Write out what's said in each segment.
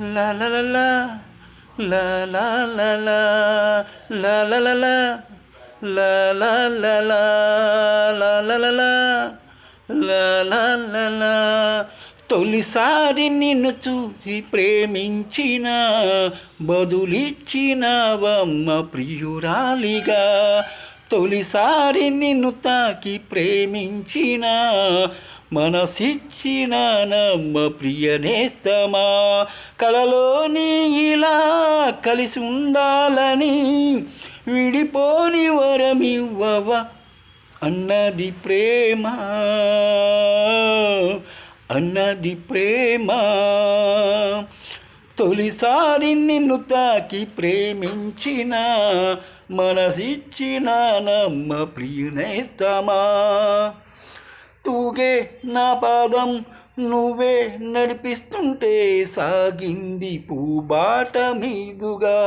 లలలలా లలలలా లలలలా లలలలా లలలలా లలలలా తొలిసారి నిన్ను చూసి ప్రేమించిన బదులిచ్చినవమ్మ ప్రియురాలిగా తొలిసారి నిన్ను తాకి ప్రేమించిన మనసిచ్చిన నమ్మ ప్రియనేస్తమా. కలలోని ఇలా కలిసి ఉండాలని విడిపోని వరమివ్వవ అన్నది ప్రేమ. అన్నది ప్రేమ. తొలిసారి నిన్ను తాకి ప్రేమించిన మనసిచ్చిన నమ్మ ప్రియునేస్తమా. నా పాదం నువ్వే నడిపిస్తుంటే సాగింది పూబాట మీదుగా.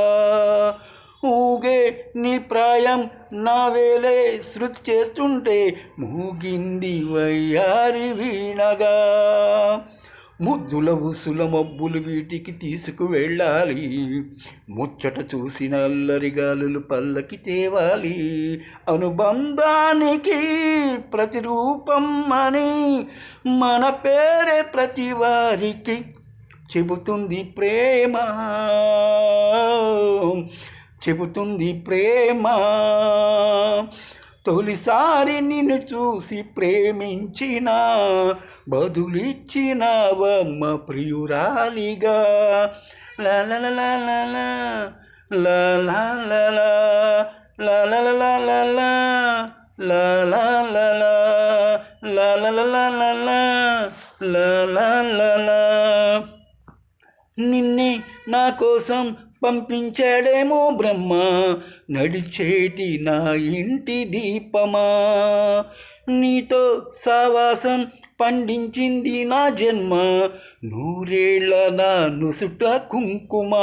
ఊగే నీ ప్రాయం నా వేలే శృతి చేస్తుంటే మూగింది వయ్యారి వీణగా. ముద్దుల ఉసుల మబ్బులు వీటికి తీసుకువెళ్ళాలి ముచ్చట చూసిన అల్లరి గాలులు పల్లకి తేవాలి. అనుబంధానికి ప్రతిరూపం అని మన పేరే ప్రతి వారికి చెబుతుంది ప్రేమ. చెబుతుంది ప్రేమ. తొలిసారి నిన్ను చూసి ప్రేమించిన బదులిచ్చినవమ్మ ప్రియురాలిగా నిన్నే నా కోసం పంపించాడేమో బ్రహ్మ నడిచేటి నా ఇంటి దీపమా. నీతో సావాసం పండించింది నా జన్మ నూరేళ్ళ నా నుసుట కుంకుమ.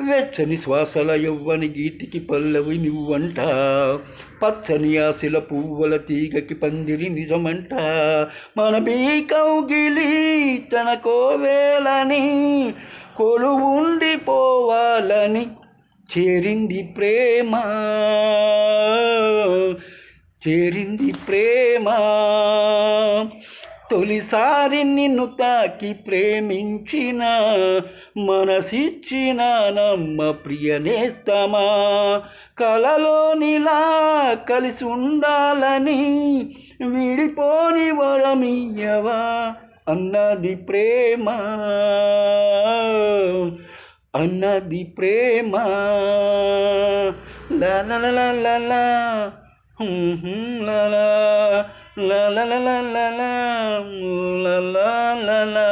వెచ్చని శ్వాసల యవ్వని గీతికి పల్లవి నువ్వంట పచ్చని ఆశల పువ్వుల తీగకి పందిరి నిజమంట. మన బీకౌగిలి తన కోవేలని కొలువుండిపోవాలని చేరింది ప్రేమ. చేరింది ప్రేమ. తొలిసారి నిన్ను తాకి ప్రేమించిన మనసిచ్చిన నమ్మ ప్రియనేస్తమా. కలలోనిలా కలిసి ఉండాలని విడిపోని వరమియ్యవా. అన్నది ప్రేమ అన్నది ప్రేమ లలలలలలా లలా లలా లలా